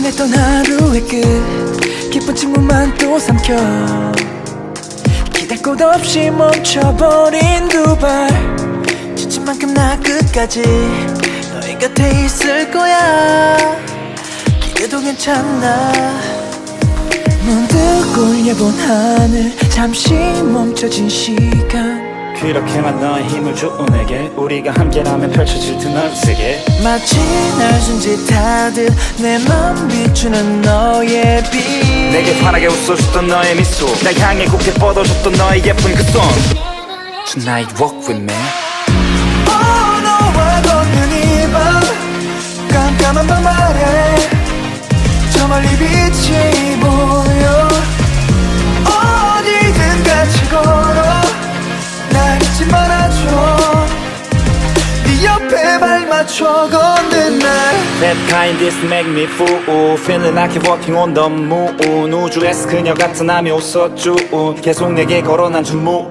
고단했던 하루의 끝. 기쁜 친구만 또 삼켜. 기댈 곳 없이 멈춰버린 두 발. 지친 만큼 나 끝까지 너의 곁에 있을 거야. 기대도 괜찮아. 문득 올려본 하늘 잠시 멈춰진 시간 그렇게만 너의 힘을 줘. 내게 우리가 함께라면 펼쳐질 듯널 세계 마치 날 손짓하듯 내맘 비추는 너의 빛. 내게 환하게 웃어줬던 너의 미소. 날 향해 곱게 뻗어줬던 너의 예쁜 그 손. Tonight walk with me 맞춰 걷는 날. That kind is make me fool. Feeling like you're walking on the moon. 우주에서 그녀 같은 남이 웃었죠. 계속 내게 걸어난 주문.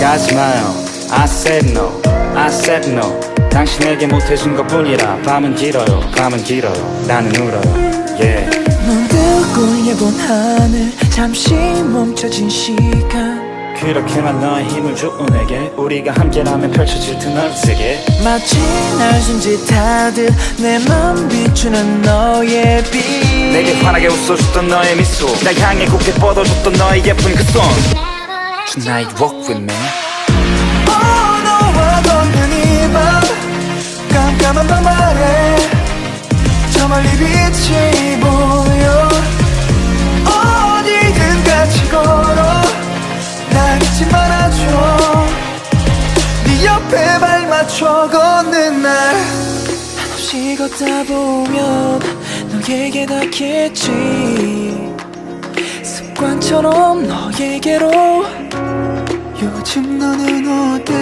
가지마요. I said no. I said no. 당신에게 못해준 것 뿐이라 밤은 길어요. 밤은 길어요. 나는 울어요. Yeah. 문득 올려본 하늘 잠시 멈춰진 시간 그렇게만 너의 힘을 줘 내게 우리가 함께라면 펼쳐질 듯널 세계. 마치 날 손짓하듯 내 맘 비추는 너의 빛. 내게 환하게 웃어줬던 너의 미소 날 향해 곱게 뻗어줬던 너의 예쁜 그 손. Tonight walk with me. 어, 너와 걷는 이밤 깜깜한 밤 맞춰 걷는 날. 한없이 걷다 보면 너에게 닿겠지. 습관처럼 너에게로. 요즘 너는 어때?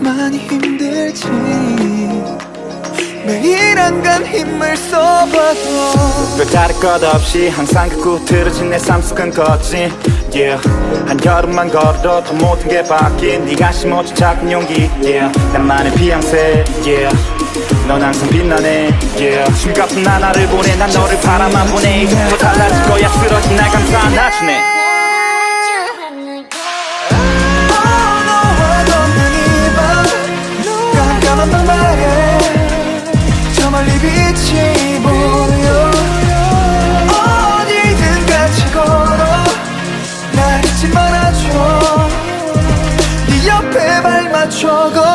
많이 힘들지 한간 힘을 써봐도 별다를 것 없이 항상 그 구틀어진 내 삶 속은 거지 yeah. 한여름만 걸어도 모든 게 바뀐 네가 심어준 작은 용기 yeah. 나만의 비양새 yeah. 넌 항상 빛나네 yeah. 숨가쁜 나날을 보내 난 너를 바라만 보내 이제부터 달라질 거야 쓰러진 날 감싸 안아주네 멀리 빛이 보여. 어디든 같이 걸어. 날 잊지 말아줘. 네 옆에 발 맞춰 걸.